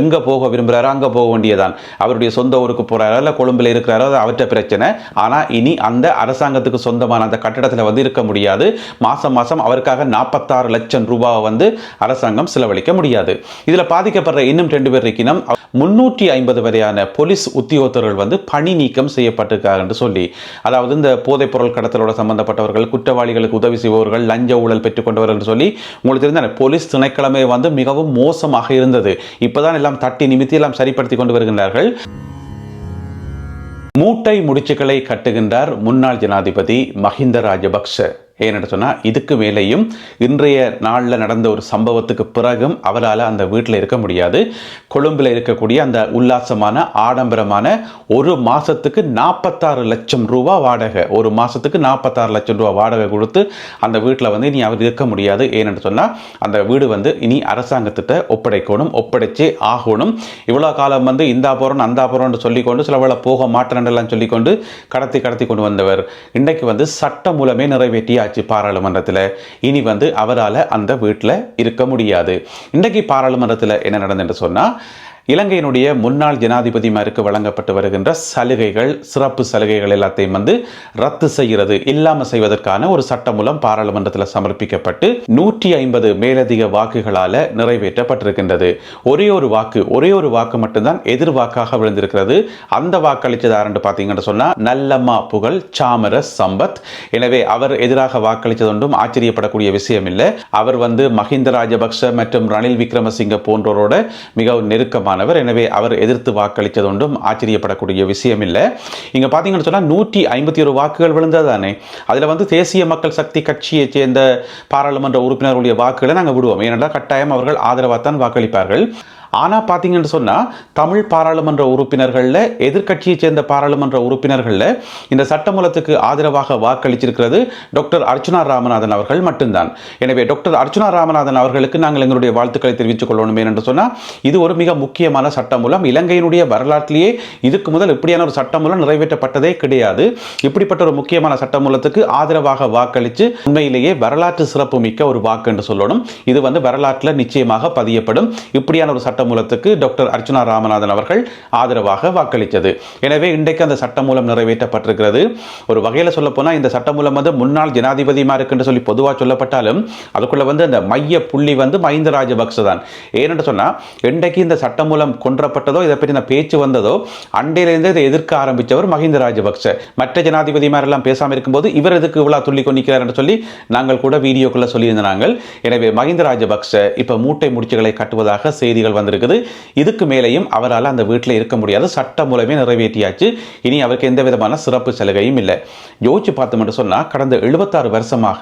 எங்கே போக விரும்புகிறாரோ அங்கே போக வேண்டியதான் அவருடைய சொந்த ஊருக்கு போகிறாரோ இல்லை கொழும்பில் இருக்கிறாரோ அது அவற்ற பிரச்சனை. ஆனால் இனி அந்த அரசாங்கத்துக்கு சொந்தமான அந்த கட்டடத்தில் வந்து இருக்க முடியாது. மாதம் மாதம் அவருக்காக நாற்பத்தாறு லட்சம் ரூபாவை வந்து அரசாங்கம் செலவழிக்க முடியாது. இதில் பாதிக்கப்படுற இன்னும் ரெண்டு பேர் இருக்கணும் முன்னூற்றி ஐம்பது வரையான போலீஸ் உத்தியோகத்தர்கள் வந்து பணி நீக்கம் செய்யப்பட்டிருக்காங்க என்று சொல்லி. அதாவது இந்த போதைப் பொருள் கடத்தலோட சம்பந்தப்பட்டவர்கள் குற்றவாளிகளுக்கு உதவி செய்பவர்கள் லஞ்ச ஊழல் பெற்றுக்கொண்டவர்கள் கொண்டவர்கள் சொல்லி. உங்களுக்கு தெரிந்த போலீஸ் திணைக்கிழமை வந்து மிகவும் மோசமாக இருந்தது. இப்போதான் எல்லாம் தட்டி நிமித்தி எல்லாம் சரிப்படுத்தி கொண்டு வருகின்றார்கள். மூட்டை முடிச்சுக்களை கட்டுகின்றார் முன்னாள் ஜனாதிபதி மஹிந்த ராஜபக்ஷ. ஏன்னு சொன்னால் இதுக்கு மேலேயும் இன்றைய நாளில் நடந்த ஒரு சம்பவத்துக்கு பிறகும் அவரால் அந்த வீட்டில் இருக்க முடியாது. கொழும்பில் இருக்கக்கூடிய அந்த உல்லாசமான ஆடம்பரமான ஒரு மாதத்துக்கு நாற்பத்தாறு லட்சம் ரூபா வாடகை. ஒரு மாதத்துக்கு நாற்பத்தாறு லட்சம் ரூபா வாடகை கொடுத்து அந்த வீட்டில் வந்து இனி அவர் இருக்க முடியாது. ஏன்னு சொன்னால் அந்த வீடு வந்து இனி அரசாங்கத்திட்ட ஒப்படைக்கணும் ஒப்படைச்சே ஆகணும். இவ்வளோ காலம் வந்து இந்தா போகிறோம் அந்தா போகிறோம்னு சொல்லிக்கொண்டு சில வேளை போக மாட்டேன்லாம் சொல்லிக்கொண்டு கடத்தி கடத்தி கொண்டு வந்தவர். இன்றைக்கு வந்து சட்ட மூலமே நிறைவேற்றியாச்சு பாராளுமன்றத்தில் இனி வந்து அவரால் அந்த வீட்டில் இருக்க முடியாது. இன்றைக்கு பாராளுமன்றத்தில் என்ன நடந்ததுன்னு சொன்னால் இலங்கையினுடைய முன்னாள் ஜனாதிபதிமாருக்கு வழங்கப்பட்டு வருகின்ற சலுகைகள் சிறப்பு சலுகைகள் எல்லாத்தையும் வந்து ரத்து செய்கிறது. இல்லாமல் செய்வதற்கான ஒரு சட்டம் மூலம் பாராளுமன்றத்தில் சமர்ப்பிக்கப்பட்டு நூற்றி ஐம்பது மேலதிக வாக்குகளால் நிறைவேற்றப்பட்டிருக்கின்றது. ஒரே ஒரு வாக்கு ஒரே ஒரு வாக்கு மட்டும்தான் எதிர்வாக்காக விழுந்திருக்கிறது. அந்த வாக்களித்தது யாருன்னு பார்த்தீங்கன்னு சொன்னால் நல்லம்மா புகழ் சாமர சம்பத். எனவே அவர் எதிராக வாக்களித்தது ஒன்றும் ஆச்சரியப்படக்கூடிய விஷயம் இல்லை அவர் வந்து மஹிந்த ராஜபக்ஷ மற்றும் ரணில் விக்ரமசிங்க போன்றோரோட மிகவும் நெருக்கமானவர் எனவே அவர் எதிர்த்து வாக்களித்தது ஒன்றும் ஆச்சரியப்படக்கூடிய விஷயம் இல்லை இங்க பார்த்தீங்கன்னு சொன்னால் நூற்றி ஐம்பத்தி ஒரு வாக்குகள் விழுந்தது தானே அதில் வந்து தேசிய மக்கள் சக்தி கட்சியை சேர்ந்த பாராளுமன்ற உறுப்பினர்களுடைய வாக்குகளை நாங்கள் விடுவோம். ஏனென்றால் கட்டாயம் அவர்கள் ஆதரவாக தான் வாக்களிப்பார்கள். ஆனால் பார்த்தீங்கன்னு சொன்னால் தமிழ் பாராளுமன்ற உறுப்பினர்களில் எதிர்கட்சியைச் சேர்ந்த பாராளுமன்ற உறுப்பினர்களில் இந்த சட்டமூலத்துக்கு ஆதரவாக வாக்களிச்சிருக்கிறது டாக்டர் அர்ச்சுனா ராமநாதன் அவர்கள் மட்டும்தான். எனவே டாக்டர் அர்ச்சுனா ராமநாதன் அவர்களுக்கு நாங்கள் எங்களுடைய வாழ்த்துக்களை தெரிவித்துக் கொள்ளணும் என்று சொன்னால் இது ஒரு மிக முக்கியமான சட்டமூலம். இலங்கையினுடைய வரலாற்றிலேயே இதுக்கு முதல் இப்படியான ஒரு சட்டமூலம் நிறைவேற்றப்பட்டதே கிடையாது. இப்படிப்பட்ட ஒரு முக்கியமான சட்டமூலத்துக்கு ஆதரவாக வாக்களித்து உண்மையிலேயே வரலாற்று சிறப்பு மிக்க ஒரு வாக்கு என்று சொல்லணும். இது வந்து வரலாற்றில் நிச்சயமாக பதியப்படும். இப்படியான ஒரு சட்டம் சட்டமூலத்துக்கு டாக்டர் அர்ச்சனா ராமநாதன் அவர்கள் ஆதரவாக வாக்களித்தது. எனவே இன்றைக்கு அந்த சட்டமூலம் நிறைவேற்றப்பட்டிருக்கிறது. ஒரு வகையில் சொல்ல போனால் இந்த சட்டமூலம் வந்து முன்னாள் ஜனாதிபதிமா என்று சொல்லி பொதுவாக சொல்லப்பட்டாலும் அதுக்குள்ள வந்து அந்த மைய புள்ளி வந்து மஹிந்த ராஜபக்ச தான் ஏனென்று சொன்னால் இன்றைக்கு இந்த சட்டமூலம் கொன்றப்பட்டதோ இதை பற்றி பேச்சு வந்ததோ அண்டையிலிருந்து இதை எதிர்க்க ஆரம்பித்தவர் மஹிந்த ராஜபக்ச மற்ற ஜனாதிபதிமாரெல்லாம் பேசாமல் இருக்கும்போது இவர் எதுக்கு இவ்வளோ துள்ளி கொண்டிருக்கிறார் என்று சொல்லி நாங்கள் கூட வீடியோக்குள்ள சொல்லியிருந்த நாங்கள். எனவே மஹிந்த ராஜபக்ச இப்போ மூட்டை முடிச்சுகளை கட்டுவதாக செய்திகள் இருக்குது இதுக்கு மேலேயும் அவரால் அந்த வீட்டில் இருக்க முடியாது. சட்ட மூலமே நிறைவேற்றியாச்சு. இனி அவருக்கு எந்த விதமான சிறப்பு சலுகையும் இல்லை. யோசிச்சு பார்த்தோம்னு சொன்னால் கடந்த எழுபத்தாறு வருஷமாக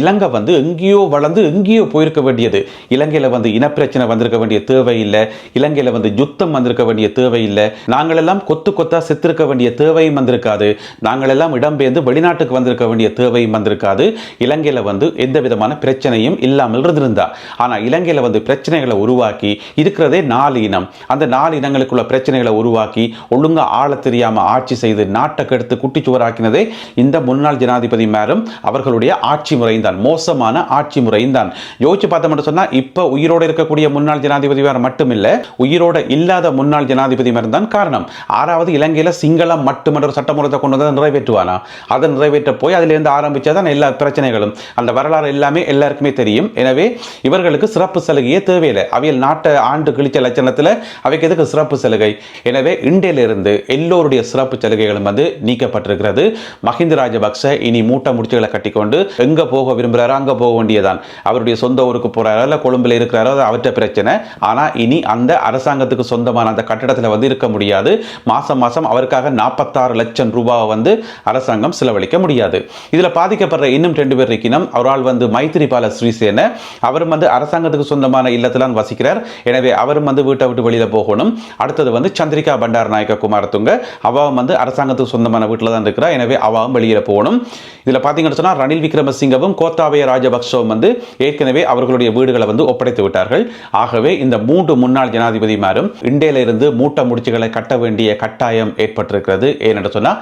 இலங்கை வந்து எங்கேயோ வளர்ந்து எங்கேயோ போயிருக்க வேண்டியது. இலங்கையில் வந்து இனப்பிரச்சனை வந்திருக்க வேண்டிய தேவை இல்லை இலங்கையில் வந்து யுத்தம் வந்திருக்க வேண்டிய தேவை இல்லை நாங்களெல்லாம் கொத்து கொத்தா செத்திருக்க வேண்டிய தேவையும் வந்திருக்காது. நாங்களெல்லாம் இடம்பெயர்ந்து வெளிநாட்டுக்கு வந்திருக்க வேண்டிய தேவையும் வந்திருக்காது. இலங்கையில் வந்து எந்த விதமான பிரச்சனையும் இல்லாமல் இருந்திருந்தா. ஆனால் இலங்கையில் வந்து பிரச்சனைகளை உருவாக்கி இதுக்கு இருக்கிறதே நாலு இனம். அந்த நாலு இனங்களுக்குள்ள பிரச்சனைகளை உருவாக்கி ஒழுங்காக ஆள தெரியாமல் ஆட்சி செய்து நாட்டை கெடுத்து குட்டிச்சுவராக்கினதே இந்த முன்னாள் ஜனாதிபதி மேலும் அவர்களுடைய ஆட்சி முறையும் தான் மோசமான ஆட்சி முறையும் தான் யோசிச்சு பார்த்தோம்னு சொன்னால் இப்போ உயிரோடு இருக்கக்கூடிய முன்னாள் ஜனாதிபதி வேற மட்டுமில்லை உயிரோடு உயிரோட இல்லாத முன்னாள் ஜனாதிபதி மேரும் தான் காரணம். ஆறாவது இலங்கையில் சிங்களம் மட்டுமன்ற சட்டமன்றத்தை கொண்டு வந்து நிறைவேற்றுவானா? அதை நிறைவேற்ற போய் அதிலிருந்து ஆரம்பித்தா ஆரம்பிச்சாதான் எல்லா பிரச்சனைகளும் அந்த வரலாறு எல்லாமே எல்லாருக்குமே தெரியும். எனவே இவர்களுக்கு சிறப்பு சலுகையே தேவையில்லை. அவையில் நாட்டை ஆண்டு கிழிச்ச லட்சணத்தில் அவைக்கு எதுக்கு சிறப்பு சலுகை? எனவே இந்தியிலிருந்து எல்லோருடைய சிறப்பு சலுகைகளும் வந்து நீக்கப்பட்டிருக்கிறது. மஹிந்த ராஜபக்ச இனி மூட்டை முடிச்சுகளை கட்டிக்கொண்டு எங்க போக விரும்புகிறாரோ அங்கே போக வேண்டியதான் அவருடைய சொந்த ஊருக்கு போகிறாரோ இல்லை கொழும்பில் இருக்கிறாரோ அது பிரச்சனை. ஆனால் இனி அந்த அரசாங்கத்துக்கு சொந்தமான அந்த கட்டிடத்தில் வந்து இருக்க முடியாது. மாசம் மாசம் அவருக்காக நாற்பத்தாறு லட்சம் ரூபாவை வந்து அரசாங்கம் செலவழிக்க முடியாது. இதில் பாதிக்கப்படுற இன்னும் ரெண்டு பேர் இருக்கணும் அவரால் வந்து மைத்திரிபால ஸ்ரீசேன. அவரும் வந்து அரசாங்கத்துக்கு சொந்தமான இல்லத்தில் வசிக்கிறார். எனவே அவரும் வந்து வீட்டை விட்டு வெளியில் போகணும். அடுத்தது வந்து சந்திரிகா பண்டார் நாயக்க குமாரத்துங்க. அவாவும் வந்து அரசாங்கத்துக்கு சொந்தமான வீட்டில் தான் இருக்கிறா. எனவே அவாவும் வெளியில் போகணும். இதில் பார்த்தீங்கன்னு சொன்னால் ரணில் விக்ரமசிங்கவும் கோத்தாபய ராஜபக்சவும் வந்து ஏற்கனவே அவர்களுடைய வீடுகளை வந்து ஒப்படைத்து விட்டார்கள். ஆகவே இந்த மூன்று முன்னாள் ஜனாதிபதிமாரும் இந்தியில இருந்து மூட்டை முடிச்சுகளை கட்ட வேண்டிய கட்டாயம் ஏற்பட்டிருக்கிறது. ஏனென்று சொன்னா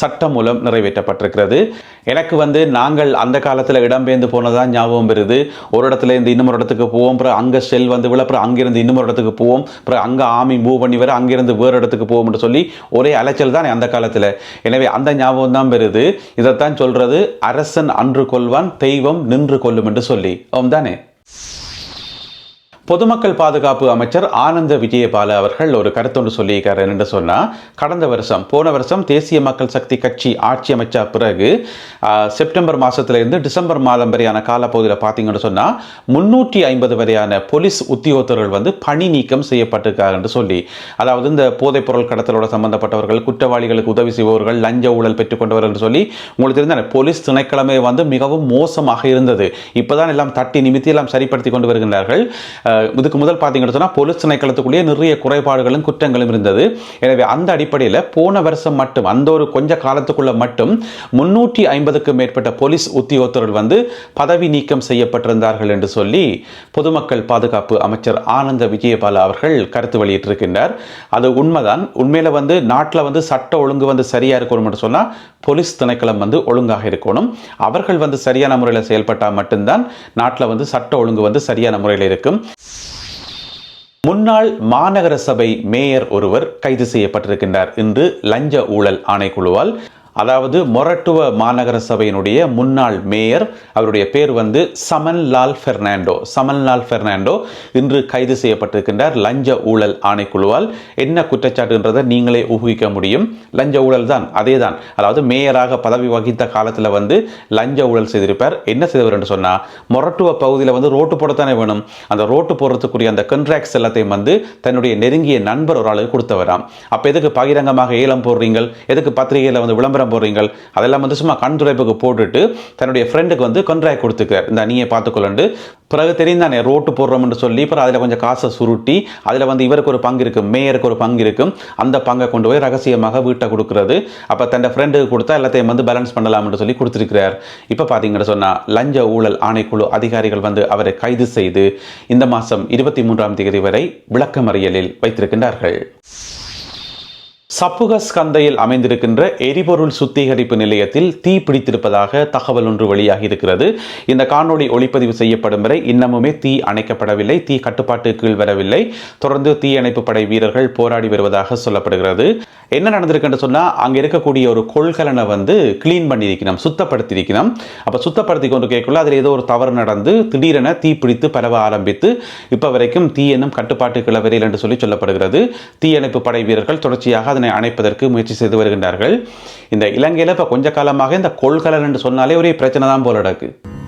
சட்டம் மூலம் நிறைவேற்றப்பட்டிருக்கிறது. எனக்கு வந்து நாங்கள் அந்த காலத்தில் இடம்பெயர்ந்து போனதான் ஞாபகம் வருது. ஒரு இடத்துல இருந்து இன்னொரு இடத்துக்கு போவோம். அப்புறம் அங்கே செல் வந்து விழப்புறம் அங்கிருந்து இன்னொரு இன்னொரு இடத்துக்கு போவோம். அப்புறம் அங்கே ஆமி மூவ் பண்ணி வர அங்கேருந்து வேறு இடத்துக்கு போவோம்னு சொல்லி ஒரே அலைச்சல் தான் அந்த காலத்தில். எனவே அந்த ஞாபகம் தான் பெறுது. இதைத்தான் சொல்றது அரசன் அன்று கொள்வான் தெய்வம் நின்று கொள்ளும் என்று சொல்லி. அவன் தானே பொதுமக்கள் பாதுகாப்பு அமைச்சர் ஆனந்த விஜயபால அவர்கள் ஒரு கருத்தொன்று சொல்லியிருக்காரு. என்று சொன்னால் கடந்த வருஷம் போன வருஷம் தேசிய மக்கள் சக்தி கட்சி ஆட்சி அமைச்ச பிறகு செப்டம்பர் மாதத்திலிருந்து டிசம்பர் மாதம் வரையான காலப்பகுதியில் பார்த்தீங்கன்னு சொன்னால் முன்னூற்றி ஐம்பது வரையான போலீஸ் உத்தியோகத்தர்கள் வந்து பணி நீக்கம் செய்யப்பட்டிருக்காங்க என்று சொல்லி அதாவது இந்த போதைப்பொருள் கடத்தலோட சம்பந்தப்பட்டவர்கள் குற்றவாளிகளுக்கு உதவி செய்பவர்கள் லஞ்ச ஊழல் பெற்றுக்கொண்டவர்கள் என்று சொல்லி உங்களுக்கு தெரிந்த போலீஸ் திணைக்கிழமை வந்து மிகவும் மோசமாக இருந்தது. இப்போதான் எல்லாம் தட்டி நிமித்தி எல்லாம் சரிப்படுத்தி கொண்டு வருகின்றார்கள். இதுக்கு முதல் பார்த்தீங்கன்னு சொன்னால் போலீஸ் திணைக்களத்துக்குள்ளேயே நிறைய குறைபாடுகளும் குற்றங்களும் இருந்தது. எனவே அந்த அடிப்படையில் போன வருஷம் மட்டும் அந்த ஒரு கொஞ்ச காலத்துக்குள்ள மட்டும் முன்னூற்றி ஐம்பதுக்கும் மேற்பட்ட போலீஸ் உத்தியோகத்தர்கள் வந்து பதவி நீக்கம் செய்யப்பட்டிருந்தார்கள் என்று சொல்லி பொதுமக்கள் பாதுகாப்பு அமைச்சர் ஆனந்த விஜயபால அவர்கள் கருத்து வெளியிட்டிருக்கின்றார். அது உண்மைதான். உண்மையில் வந்து நாட்டில் வந்து சட்ட ஒழுங்கு வந்து சரியா இருக்கணும்னு சொன்னால் போலீஸ் திணைக்களம் வந்து ஒழுங்காக இருக்கணும். அவர்கள் வந்து சரியான முறையில் செயல்பட்டால் மட்டும்தான் நாட்டில் வந்து சட்ட ஒழுங்கு வந்து சரியான முறையில் இருக்கும். முன்னாள் மாநகர சபை மேயர் ஒருவர் கைது செய்யப்பட்டிருக்கின்றார். இன்று லஞ்ச ஊழல் ஆணைக்குழுவால் அதாவது மொரட்டுவ மாநகர சபையினுடைய முன்னாள் மேயர் அவருடைய பேர் வந்து சமன்லால் பெர்னாண்டோ. சமன்லால் பெர்னாண்டோ இன்று கைது செய்யப்பட்டிருக்கின்றார் லஞ்ச ஊழல் ஆணைக்குழுவால். என்ன குற்றச்சாட்டுன்றதை நீங்களே ஊகிக்க முடியும். லஞ்ச ஊழல் தான் அதே தான் அதாவது மேயராக பதவி வகித்த காலத்தில் வந்து லஞ்ச ஊழல் செய்திருப்பார். என்ன செய்தவர் என்று சொன்னால் மொரட்டுவ பகுதியில் வந்து ரோட்டு போடத்தானே வேணும். அந்த ரோட்டு போடுறதுக்குரிய அந்த கண்ட்ராக்ட்ஸ் எல்லாத்தையும் வந்து தன்னுடைய நெருங்கிய நண்பர் ஒரு ஆளுக்கு கொடுத்தவராம். அப்போ எதுக்கு பகிரங்கமாக ஏலம் போடுறீங்கள்? எதுக்கு பத்திரிகையில் வந்து விளம்பரம் போடுறீங்கள். அதெல்லாம் வந்து சும்மா கண் துடைப்புக்கு போட்டுட்டு தன்னுடைய ஃப்ரெண்டுக்கு வந்து கண்ட்ராக்ட் கொடுத்துக்கிறார் இந்த நீயே பார்த்துக்கொள்ளண்டு. பிறகு தெரியும் தானே ரோட்டு போடுறோம்னு சொல்லி அப்புறம் அதில் கொஞ்சம் காசை சுருட்டி அதில் வந்து இவருக்கு ஒரு பங்கு இருக்கும் மேயருக்கு ஒரு பங்கு இருக்கும் அந்த பங்கை கொண்டு போய் ரகசியமாக வீட்டை கொடுக்கறது. அப்போ தன் ஃப்ரெண்டுக்கு கொடுத்தா எல்லாத்தையும் வந்து பேலன்ஸ் பண்ணலாம்னு சொல்லி கொடுத்துருக்கிறார். இப்போ பார்த்தீங்கன்னு சொன்னால் லஞ்ச ஊழல் ஆணைக்குழு அதிகாரிகள் வந்து அவரை கைது செய்து இந்த மாதம் இருபத்தி மூன்றாம் தேதி வரை விளக்கமறியலில் வைத்திருக்கின்றார்கள். சப்புகஸ் கந்தையில் அமைந்திருக்கின்ற எரிபொருள் சுத்திகரிப்பு நிலையத்தில் தீ பிடித்திருப்பதாக தகவல் ஒன்று வெளியாகி இருக்கிறது இந்த காணொளி ஒளிப்பதிவு செய்யப்படும் வரை இன்னமுமே தீ அணைக்கப்படவில்லை தீ கட்டுப்பாட்டு கீழ் வரவில்லை. தொடர்ந்து தீயணைப்பு படை வீரர்கள் போராடி வருவதாக சொல்லப்படுகிறது. என்ன நடந்திருக்குன்னு சொன்னால் அங்கே இருக்கக்கூடிய ஒரு கொள்கலனை வந்து கிளீன் பண்ணியிருக்கணும் சுத்தப்படுத்தியிருக்கணும். அப்போ சுத்தப்படுத்தி கொண்டு கேட்கல அதில் ஏதோ ஒரு தவறு நடந்து திடீரென தீ பிடித்து பரவ ஆரம்பித்து இப்போ வரைக்கும் தீ என்னும் கட்டுப்பாட்டு கிளவரையில் என்று சொல்லி சொல்லப்படுகிறது. தீயணைப்பு படை வீரர்கள் தொடர்ச்சியாக அதன் அணைப்பதற்கு முயற்சி செய்து வருகின்றார்கள். இந்த இலங்கையில் இப்போ கொஞ்ச காலமாக இந்த கொள்கலன் என்று சொன்னாலே ஒரே பிரச்சனை தான் போல இருக்குது